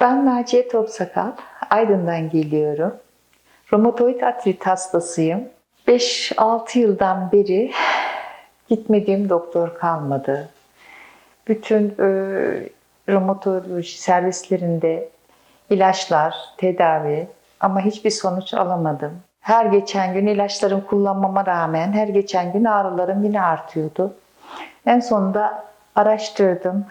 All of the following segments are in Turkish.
Ben Naciye Topsakal, Aydın'dan geliyorum. Romatoid artrit hastasıyım. 5-6 yıldan beri gitmediğim doktor kalmadı. Bütün e, romatoloji servislerinde ilaçlar, tedavi ama hiçbir sonuç alamadım. Her geçen gün ilaçlarımı kullanmama rağmen her geçen gün ağrılarım yine artıyordu. En sonunda araştırdım.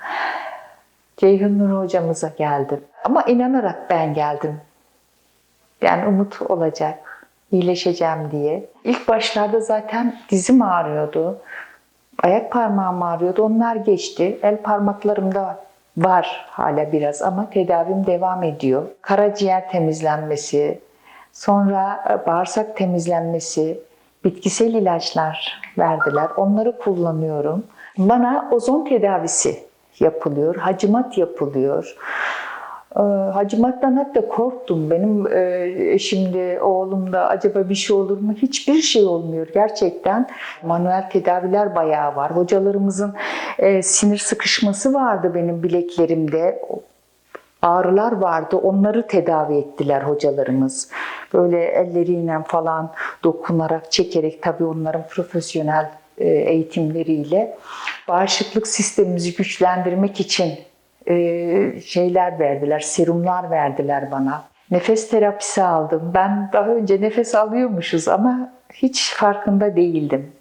Ceyhun Nur hocamıza geldim. Ama inanarak ben geldim. Yani umut olacak, iyileşeceğim diye. İlk başlarda zaten dizim ağrıyordu. Ayak parmağım ağrıyordu. Onlar geçti. El parmaklarımda var hala biraz ama tedavim devam ediyor. Karaciğer temizlenmesi, sonra e, bağırsak temizlenmesi, bitkisel ilaçlar verdiler. Onları kullanıyorum. Bana ozon tedavisi yapılıyor, hacimat yapılıyor. Ee, Hacimattan hatta korktum. Benim e, eşim de, oğlum da acaba bir şey olur mu? Hiçbir şey olmuyor gerçekten. Manuel tedaviler bayağı var. Hocalarımızın e, sinir sıkışması vardı benim bileklerimde. Ağrılar vardı. Onları tedavi ettiler hocalarımız. Böyle elleriyle falan dokunarak, çekerek tabii onların profesyonel e, eğitimleriyle bağışıklık sistemimizi güçlendirmek için e, şeyler verdiler, serumlar verdiler bana. Nefes terapisi aldım. Ben daha önce nefes alıyormuşuz ama hiç farkında değildim.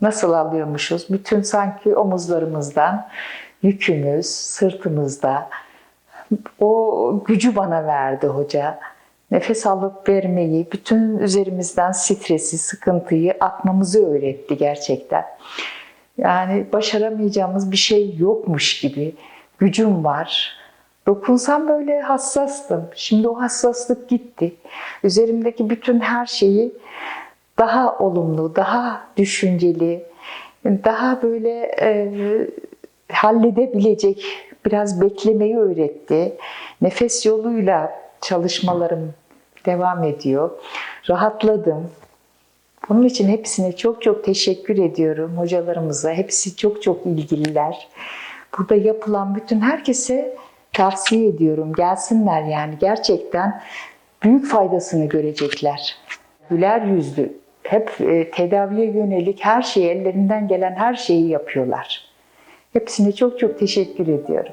Nasıl alıyormuşuz? Bütün sanki omuzlarımızdan yükümüz, sırtımızda. O gücü bana verdi hoca. Nefes alıp vermeyi, bütün üzerimizden stresi, sıkıntıyı atmamızı öğretti gerçekten. Yani başaramayacağımız bir şey yokmuş gibi gücüm var. Dokunsam böyle hassastım. Şimdi o hassaslık gitti. Üzerimdeki bütün her şeyi daha olumlu, daha düşünceli, daha böyle e, halledebilecek biraz beklemeyi öğretti. Nefes yoluyla çalışmalarım devam ediyor. Rahatladım. Bunun için hepsine çok çok teşekkür ediyorum hocalarımıza. Hepsi çok çok ilgililer. Burada yapılan bütün herkese tavsiye ediyorum. Gelsinler yani gerçekten büyük faydasını görecekler. Güler yüzlü, hep e, tedaviye yönelik her şeyi, ellerinden gelen her şeyi yapıyorlar. Hepsine çok çok teşekkür ediyorum.